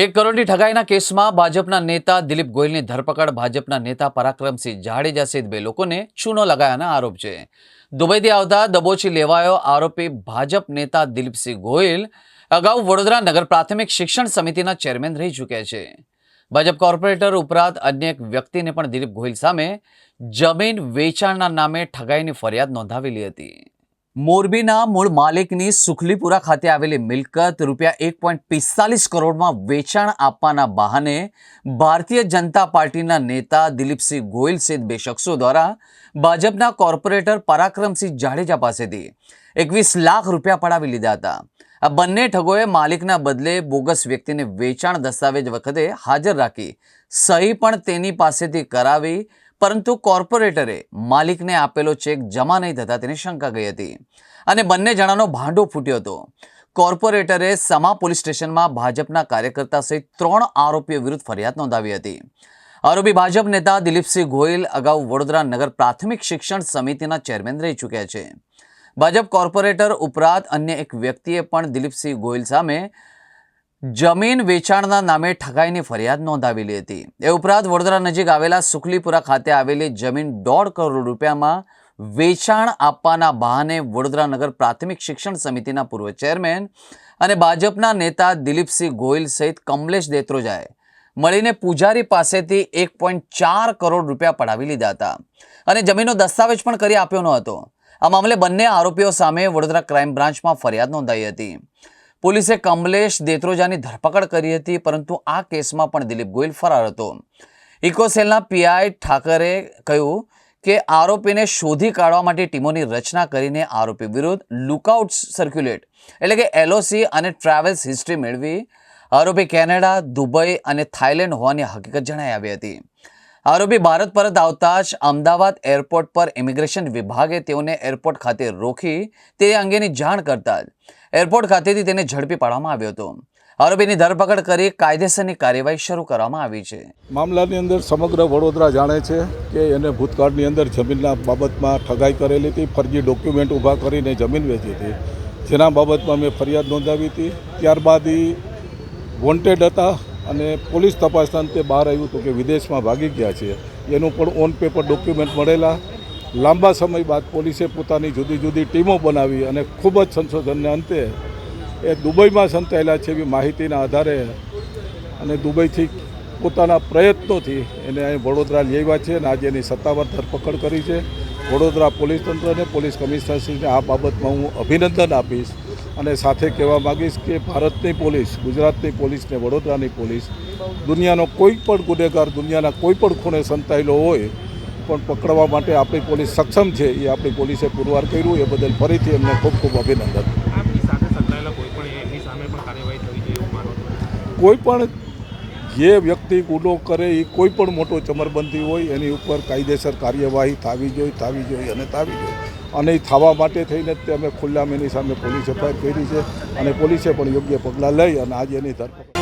એક કરોડની ઠગાઈના કેસમાં ભાજપના નેતા દિલીપ ગોયલની ધરપકડ. ભાજપના નેતા પરાક્રમસિંહ જાડેજા સહિત બે લોકોને ચૂનો લગાયાના આરોપ છે. દુબઈથી આવતા દબોચી લેવાયો આરોપી ભાજપ નેતા દિલીપસિંહ ગોયલ અગાઉ વડોદરા નગર પ્રાથમિક શિક્ષણ સમિતિના ચેરમેન રહી ચૂક્યા છે. ભાજપ કોર્પોરેટર ઉપરાંત અન્ય એક વ્યક્તિને પણ દિલીપ ગોયલ સામે જમીન વેચાણના નામે ઠગાઈની ફરિયાદ નોંધાવેલી હતી. મોરબીના મૂળ માલિકની સુખલીપુરા ખાતે આવેલી મિલકત રૂપિયા એક પોઈન્ટ પિસ્તાલીસ કરોડમાં વેચાણ આપવાના બહાને ભારતીય જનતા પાર્ટીના નેતા દિલીપસિંહ ગોયલ સહિત બે શખ્સો દ્વારા ભાજપના કોર્પોરેટર પરાક્રમસિંહ જાડેજા પાસેથી એકવીસ લાખ રૂપિયા પડાવી લીધા હતા. આ બંને ઠગોએ માલિકના બદલે બોગસ વ્યક્તિને વેચાણ દસ્તાવેજ વખતે હાજર રાખી સહી પણ તેની પાસેથી કરાવી પરંતુ કોર્પોરેટરે માલિકને આપેલો ચેક જમા નહીં થતા તેની શંકા ગઈ હતી. અને બંને જણાનો ભાંડો ફૂટ્યો હતો. કોર્પોરેટરે સમા પોલીસ સ્ટેશનમાં ભાજપના કાર્યકર્તા સહિત ત્રણ આરોપીઓ વિરુદ્ધ ફરિયાદ નોંધાવી હતી. આરોપી ભાજપ નેતા દિલીપસિંહ ગોયલ અગાઉ વડોદરા નગર પ્રાથમિક શિક્ષણ સમિતિના ચેરમેન રહી ચૂક્યા છે. ભાજપ કોર્પોરેટર ઉપરાંત અન્ય એક વ્યક્તિએ પણ દિલીપસિંહ ગોયલ સામે જમીન વેચાણના નામે ઠગાઈની ફરિયાદ નોંધાવેલી હતી. એ ઉપરાંત વડોદરા નજીક આવેલા સુખલીપુરા ખાતે આવેલી જમીન દોઢ કરોડ રૂપિયામાં વેચાણ આપવાના બહાને વડોદરા નગર પ્રાથમિક શિક્ષણ સમિતિના પૂર્વ ચેરમેન અને ભાજપના નેતા દિલીપસિંહ ગોયલ સહિત કમલેશ દેત્રોજાએ મળીને પૂજારી પાસેથી એક પોઈન્ટ ચાર કરોડ રૂપિયા પડાવી લીધા હતા અને જમીનનો દસ્તાવેજ પણ કરી આપ્યો ન હતો. આ મામલે બંને આરોપીઓ સામે વડોદરા ક્રાઇમ બ્રાન્ચમાં ફરિયાદ નોંધાઈ હતી. પોલીસે કમલેશ દેત્રોજાની ધરપકડ કરી હતી, પરંતુ આ કેસમાં પણ દિલીપ ગોયલ ફરાર હતો. ઇકોસેલના પીઆઈ ઠાકરે કહ્યું કે આરોપીને શોધી કાઢવા માટે ટીમોની રચના કરીને આરોપી વિરુદ્ધ લુકઆઉટ સર્ક્યુલેટ, એટલે કે એલઓસી અને ટ્રાવેલ્સ હિસ્ટ્રી મેળવી આરોપી કેનેડા, દુબઈ અને થાઇલેન્ડ હોવાની હકીકત જણાઈ આવી હતી. આરોપી ભારત પરત આવતા જ અમદાવાદ એરપોર્ટ પર ઇમિગ્રેશન વિભાગે તેઓને એરપોર્ટ ખાતે રોકી તે અંગેની જાણ કરતા જ એરપોર્ટ ખાતેથી તેને ઝડપી પાડવામાં આવ્યો હતો. આરોપીની ધરપકડ કરી કાયદેસરની કાર્યવાહી શરૂ કરવામાં આવી છે. મામલાની અંદર સમગ્ર વડોદરા જાણે છે કે એને ભૂતકાળની અંદર જમીનના બાબતમાં ઠગાઈ કરેલી હતી, ફરજી ડોક્યુમેન્ટ ઊભા કરીને જમીન વેચી હતી. જેના બાબતમાં મેં ફરિયાદ નોંધાવી હતી. ત્યારબાદ એ વોન્ટેડ હતા અને પોલીસ તપાસના અંતે બહાર આવ્યું હતું કે વિદેશમાં ભાગી ગયા છે. એનું પણ ઓન પેપર ડોક્યુમેન્ટ મળેલા. લાંબા સમય બાદ પોલીસે પોતાની જુદી જુદી ટીમો બનાવી અને ખૂબ જ સંશોધનને અંતે એ દુબઈમાં સંતાયેલા છે એવી માહિતીના આધારે અને દુબઈથી પોતાના પ્રયત્નોથી એને અહીં વડોદરા લઈ આવ્યા છે અને આજે એની સત્તાવાર ધરપકડ કરી છે. વડોદરા પોલીસ તંત્રને પોલીસ કમિશનરશ્રીને આ બાબતમાં હું અભિનંદન આપીશ અને સાથે કહેવા માગીશ કે ભારતની પોલીસ, ગુજરાતની પોલીસ ને વડોદરાની પોલીસ દુનિયાનો કોઈ પણ ગુનેગાર, દુનિયાના કોઈ પણ ખૂણે સંતાયેલો હોય પણ પકડવા માટે આપણી પોલીસ સક્ષમ છે. એ આપણી પોલીસે પુરવાર કર્યું. એ બદલ ફરીથી એમને ખૂબ ખૂબ અભિનંદન. કોઈ પણ જે વ્યક્તિ ગુનો કરે એ કોઈ પણ મોટો ચમરબંધી હોય એની ઉપર કાયદેસર કાર્યવાહી થવી જોઈએ થવી જોઈએ અને થવી જોઈએ. અને એ થવા માટે થઈને જ અમે ખુલ્લામ એની સામે પોલીસ એફઆઈઆર કરી છે અને પોલીસે પણ યોગ્ય પગલાં લઈ અને આજે એની ધરપકડ